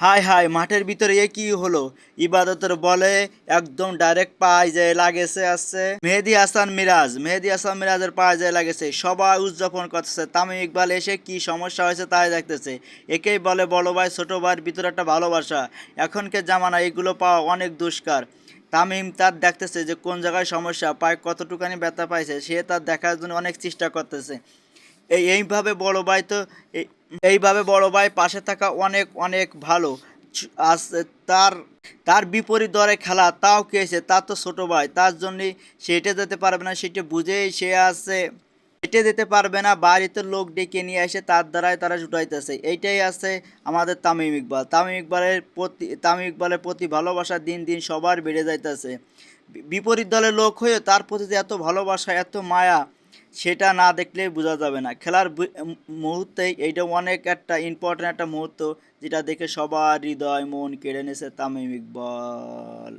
High high, মাঠের ভিতরে এ কি হলো? ইবাদতের বলে একদম ডাইরেক্ট পায়ে যায় লাগেছে আছে মেহেদি হাসান মিরাজ, মেহেদি হাসান মিরাজের পায়ে যায় লাগেছে। সবাই উদযাপন করতেছে। তামিম ইকবাল এসে কি সমস্যা হয়েছে তাই দেখতেছে। একেই বলে বড় ভাই, ছোট ভাইয়ের ভিতরে একটা ভালোবাসা। এখনকার জামানা, এগুলো পাওয়া অনেক দুষ্কার। তামিম তার দেখতেছে যে কোন জায়গায় সমস্যা, পায় কতটুকানি ব্যথা পাইছে, সে তার দেখার জন্য অনেক চেষ্টা করতেছে। এই, এইভাবে বড় ভাই তো এইভাবে বড় ভাই পাশে থাকা অনেক অনেক ভালো। আস- তার তার বিপরীত দরে খেলা, তাও কেছে তার তো ছোটো ভাই। তার জন্যই সেটা যেতে পারবে না, সেটা বুঝেই সে আছে। হেঁটে যেতে পারবে না, বাড়িতে লোক ডেকে নিয়ে এসে তার দ্বারাই তারা জুটাইতেছে। এইটাই আছে আমাদের তামিম ইকবাল। তামিম ইকবালের প্রতি, তামিম ইকবালের প্রতি ভালোবাসা দিন দিন সবার বেড়ে যাইতেছে। বিপরীত দলের লোক হয়ে তার প্রতি যে এত ভালোবাসা, এত মায়া সেটা না দেখলে বোঝা যাবে না। খেলার মুহূর্তে এইটা অনেক একটা ইম্পর্ট্যান্ট একটা মুহূর্ত, যেটা দেখে সবার হৃদয় মন কেড়ে নেছে তামিম ইকবাল।